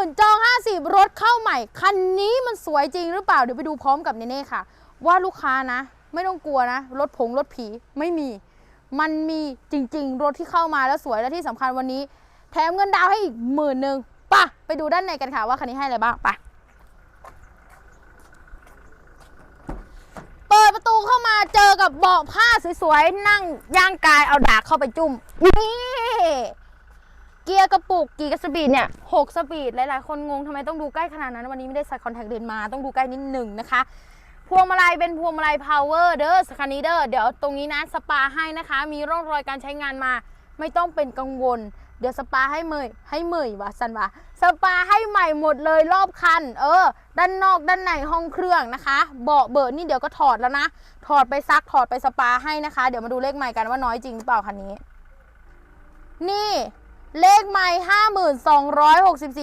50,000จอง 50 รถเข้าใหม่ คันนี้มันสวยจริงหรือเปล่า เดี๋ยวไปดูพร้อมกับเนเน่ค่ะ ว่าลูกค้านะ ไม่ต้องกลัวนะ รถผงรถผีไม่มี มันมีจริง ๆ รถที่เข้ามาแล้วสวยและที่สำคัญวันนี้ แถมเงินดาวให้อีกหมื่นหนึ่งป่ะ ไปดูด้านในกันค่ะว่าคันนี้ให้อะไรบ้างไปเปิดประตูเข้ามาเจอกับเบาะผ้าสวยๆนั่งย่างกายเอาดากเข้าไปจุ่มนี่ ยร์กระปุกกี่กระสปีดเนี่ยหกสปีดหลายๆ คนงงทำไมต้องดูใกล้ขนาดนั้น วันนี้ไม่ได้ใส่คอนแทคเลนส์มาต้องดูใกล้นิดหนึ่งนะคะพวงมาลัยเป็นพวงมาลัยพาวเวอร์เด้อสคันนี้เด้อเดี๋ยวตรงนี้นะสปาให้นะคะ มีร่องรอยการใช้งานมา ไม่ต้องเป็นกังวล เดี๋ยวสปาให้เมยให้เมยวะสันวะสปาให้ใหม่หมดเลยรอบคัน เออ ด้านนอกด้านในห้องเครื่องนะคะ เบาะเบิร์นี่เดี๋ยวก็ถอดแล้วนะ ถอดไปซักถอดไปสปาให้นะคะ เดี๋ยวมาดูเลขใหม่กันว่าน้อยจริงหรือเปล่าคันนี้ นี่ เลขใหม่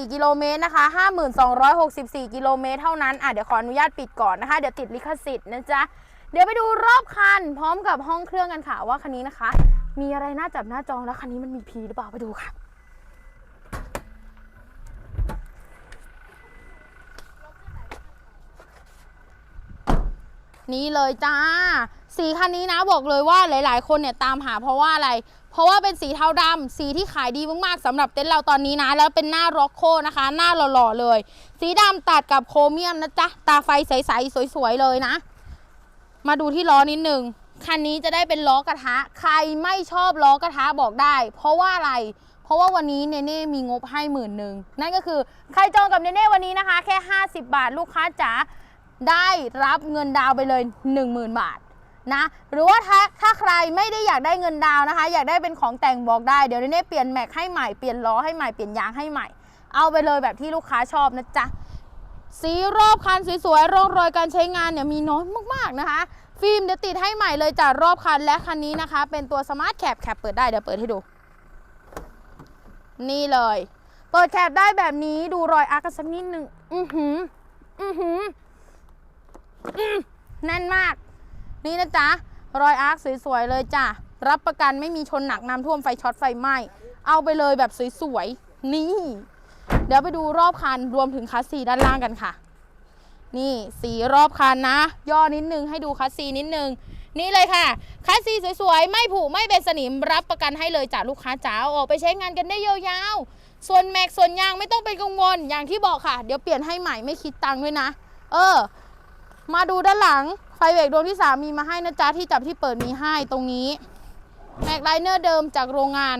5264 กิโลเมตรนะคะ 5264 กิโลเมตรเท่านั้น อะเดี๋ยวขออนุญาตปิดก่อนนะคะ เดี๋ยวติดลิขสิทธิ์นะจ๊ะ เดี๋ยวไปดูรอบคัน พร้อมกับห้องเครื่องกันค่ะว่าคันนี้นะคะ มีอะไรน่าจับหน้าจองแล้วคันนี้มันมีพีหรือเปล่าไปดูค่ะ นี่เลยจ้า สีคันนี้นะบอกเลยว่าหลาย ๆ คนเนี่ยตามหาเพราะว่าอะไร เพราะว่าเป็นสีเทาดำสีที่ขายดีมากๆสำหรับเต็นท์เราตอนนี้นะ แล้วเป็นหน้าร็อกโคนะคะ หน้าหล่อๆเลย สีดำตัดกับโครเมียมนะจ๊ะ ตาไฟใสๆ สวยๆเลยนะ มาดูที่ล้อนิดนึง คันนี้จะได้เป็นล้อกระทะ ใครไม่ชอบล้อกระทะบอกได้ เพราะว่าอะไรเพราะว่าวันนี้เนเน่มีงบให้หมื่นหนึ่งนั่นก็คือใครจองกับเนเน่วันนี้นะคะ แค่ 50 บาทลูกค้าจ๋าได้รับเงินดาวไปเลย 10,000 บาท นะหรือว่าถ้าถ้าใครไม่ได้อยากได้เงินดาวนะคะ อยากได้เป็นของแต่งบอกได้เดี๋ยวเน่เปลี่ยนแม็กให้ใหม่เปลี่ยนล้อให้ใหม่เปลี่ยนยางให้ใหม่ เอาไปเลยแบบที่ลูกค้าชอบนะจ๊ะสีรอบคันสวยๆร่องรอยการใช้งานเนี่ยมีน้อยมากๆนะคะ ฟิล์มเดี๋ยวติดให้ใหม่เลยจากรอบคันและคันนี้นะคะ เป็นตัวสมาร์ทแคปแคปเปิดได้เดี๋ยวเปิดให้ดู นี่เลย เปิดแคปได้แบบนี้ดูรอยอาร์กันสักนิดหนึ่งอือหืออือหือแน่นมาก นี่นะจ๊ะรอยอาร์คสวยๆเลยจ้ะรับประกันไม่มีชนหนักน้ำท่วมไฟช็อตไฟไหม้เอาไปเลยแบบสวยๆนี่ เดี๋ยวไปดูรอบคันรวมถึงคัสซีด้านล่างกันค่ะ นี่สีรอบคันนะ ย่อนิดนึงให้ดูคัสซีนิดนึงนี่เลยค่ะ คัสซีสวยๆ ไม่ผุไม่เป็นสนิมรับประกันให้เลยจากลูกค้าจ๋าเอาออกไปใช้งานกันได้ยาวๆ ส่วนแม็กส่วนยางไม่ต้องเป็นกังวลอย่างที่บอกค่ะ เดี๋ยวเปลี่ยนให้ใหม่ไม่คิดตังค์ด้วยนะ เออ มาดูด้านหลัง ไฟเบรกดวงที่ 3 มีมาให้นะจ๊ะที่จับที่เปิดมีให้ตรงนี้แม็กไลเนอร์เดิมจากโรงงาน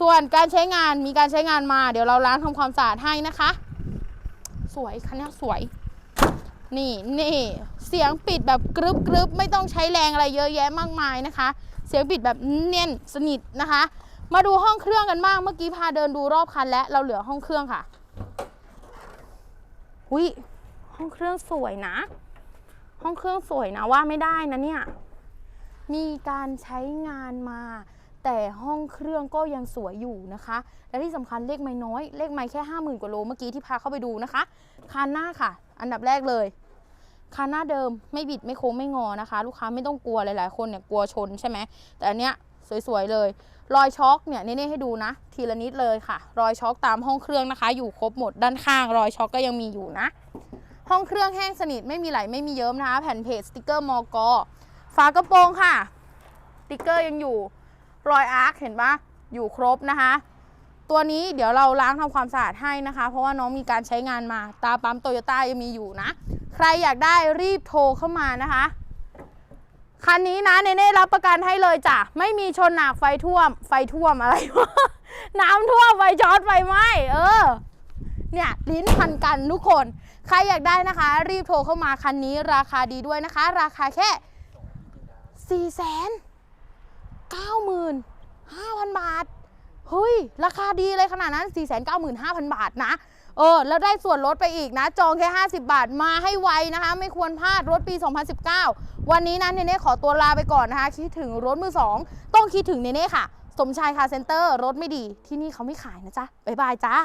ส่วนการใช้งานมีการใช้งานมา เดี๋ยวเราล้างทำความสะอาดให้นะคะ สวยคันนี้สวย นี่นี่เสียงปิดแบบกรึบกรึบไม่ต้องใช้แรงอะไรเยอะแยะมากมายนะคะ เสียงปิดแบบเนียนสนิทนะคะ มาดูห้องเครื่องกันบ้างเมื่อกี้พาเดินดูรอบคันและเราเหลือห้องเครื่องค่ะอุ้ยห้องเครื่องสวยนะ ห้องเครื่องสวยนะว่าไม่ได้นะเนี่ย มีการใช้งานมา แต่ห้องเครื่องก็ยังสวยอยู่นะคะ และที่สำคัญเลขไม่น้อย เลขไม่แค่50,000กว่าโลเมื่อกี้ที่พาเข้าไปดูนะคะ คานหน้าค่ะ อันดับแรกเลย คานหน้าเดิมไม่บิดไม่โค้งไม่งอนะคะ ลูกค้าไม่ต้องกลัวหลาย ๆ คนเนี่ยกลัวชนใช่ไหมแต่อันเนี้ยสวยๆเลย รอยช็อคเนี่ยเน่ๆให้ดูนะ ทีละนิดเลยค่ะ รอยช็อคตามห้องเครื่องนะคะ อยู่ครบหมดด้านข้าง รอยช็อคก็ยังมีอยู่นะ ห้องเครื่องแห้งสนิทไม่มีไหลไม่มีเยิ้มนะคะ แผ่นเพจสติกเกอร์มอกฝากระโปรงค่ะสติกเกอร์ยังอยู่รอยอาร์คเห็นปะอยู่ครบนะคะ ตัวนี้เดี๋ยวเราล้างทำความสะอาดให้นะคะ เพราะว่าน้องมีการใช้งานมา ตาปั๊มโตโยต้ายังมีอยู่นะ ใครอยากได้รีบโทรเข้ามานะคะคันนี้นะเนเน่รับประกันให้เลยจ้ะ ไม่มีชนหนักไฟท่วม ไฟท่วมอะไรวะ น้ำท่วมไฟช็อตไฟไหม้เออ เนี่ยลิ้นพันกันทุกคน ใครอยากได้นะคะ รีบโทรเข้ามาคันนี้ราคาดีด้วยนะคะ ราคาแค่4 9 5 0 0 0บาทเฮ้ย ราคาดีเลยขนาดนั้น 4 9 5 0 0 0 บาทนะ เออ แล้วได้ส่วนลดไปอีกนะ จองแค่ 50 บาทมาให้ไวนะคะ ไม่ควรพลาดรถปี 2019 วันนี้นะเนเน่ขอตัวลาไปก่อนนะคะ คิดถึงรถมือสองต้องคิดถึงเนเน่ค่ะ สมชายคาเซ็นเตอร์ รถไม่ดีที่นี่เขาไม่ขายนะจ๊ะ บ๊ายบายจ้า